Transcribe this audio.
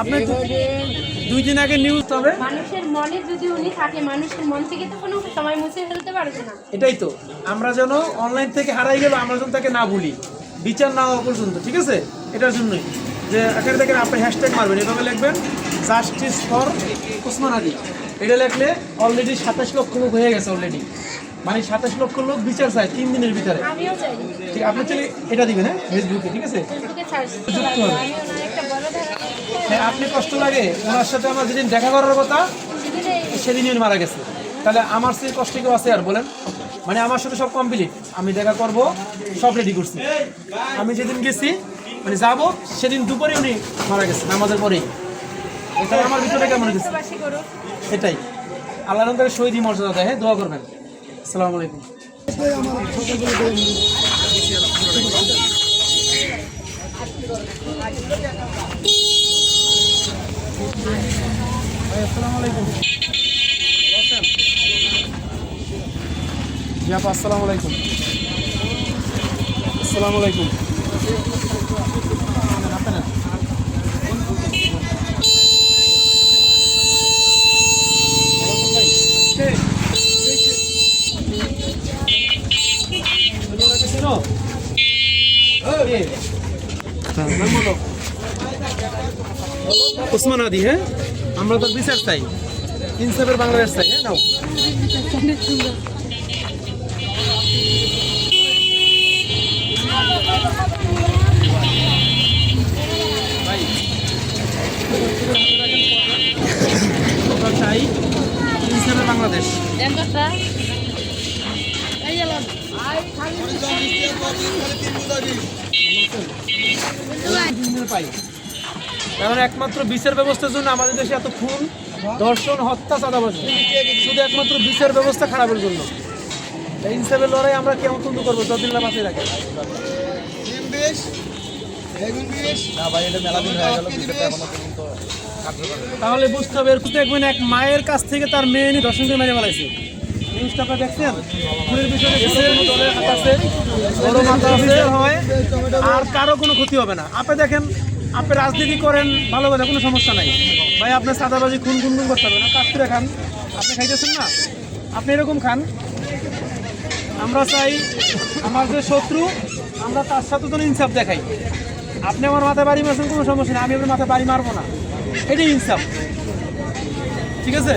আপনি দুই দিন আগে নিউজ তবে? মানুষের মনে যদি উনি থাকে মানুষের মন থেকে তো কোনো সময় মুছে ফেলতে পারবে না। এটাই তো। আমরা যেন অনলাইন থেকে হারাই গেল আমরা যেন তাকে না ভুলি। বিচার না হওয়া পর্যন্ত ঠিক আছে? এটার জন্যই। যে এখানে দেখেন আপনি হ্যাশট্যাগ মারবেন এভাবে লিখবেন জাস্টিস ফর ওসমান আলী। এটা লিখলে অলরেডি সাতাশ লক্ষ লোক হয়ে গেছে অলরেডি মানে সাতাশ লক্ষ লোক বিচার চায় তিন দিনের ভিতরে। ঠিক আপনি চলে এটা দিবেন হ্যাঁ? ফেসবুকে ঠিক আছে? যুক্ত হবে। হ্যাঁ আপনি কষ্ট লাগে। ওনার সাথে আমার যেদিন দেখা করার কথা সেদিনে সেদিনই উনি মারা গেছে। তাহলে আমার সেই কষ্ট কেউ আছে আর বলেন। মানে আমার সাথে সব কমপ্লিট আমি দেখা করব সব রেডি করছি। আমি যেদিন গেছি মানে যাব সেদিন দুপুরে উনি মারা গেছে আমাদের পরেই। তাহলে আমার ভিতরে কেমন গেছে এটাই। আল্লাহ রঙের শহীদ মর্যাদা দেয় হ্যাঁ দোয়া করবেন। আসসালামু আলাইকুম। ভাই, আসসালামু আলাইকুম আছেন? জি আসসালামু আলাইকুম আসসালামু আলাইকুম আপনি না? ওসমান আদি হ্যাঁ আমরা তো বিচার চাই। ইনসাফের বাংলাদেশ চাই হ্যাঁ নাও। চাই ইনসাফের বাংলাদেশ। পাই কারণ একমাত্র বিচার ব্যবস্থার জন্য আমাদের দেশে এত খুন ধর্ষণ হত্যা চাঁদাবাজি। শুধু একমাত্র বিচার ব্যবস্থা খারাপের জন্য। এই ইনসাফের লড়াই আমরা কেমন তন্তু করব যতদিন না বাঁচিয়ে রাখে। তাহলে বুঝতে হবে এরকম দেখবেন এক মায়ের কাছ থেকে তার মেয়ে নিয়ে দর্শন করে মেরে ফেলাইছে। নিউজটা আপনারা দেখছেন? খুনের বিষয়ে আছে, বড় মাথা আছে, আর কারও কোনো ক্ষতি হবে না। আপনি দেখেন আপনি রাজনীতি করেন ভালো কথা কোনো সমস্যা নাই। ভাই আপনার সাদাবাজি খুন খুন খুন করতে হবে না। কাজ করে খান। আপনি খাইতেছেন না? আপনি এরকম খান। আমরা চাই আমার যে শত্রু আমরা তার সাথে তো ইনসাফ দেখাই। আপনি আমার মাথায় বাড়ি মারছেন কোনো সমস্যা নেই। আমি আপনার মাথায় বাড়ি মারবো না। এটাই ইনসাফ। ঠিক আছে?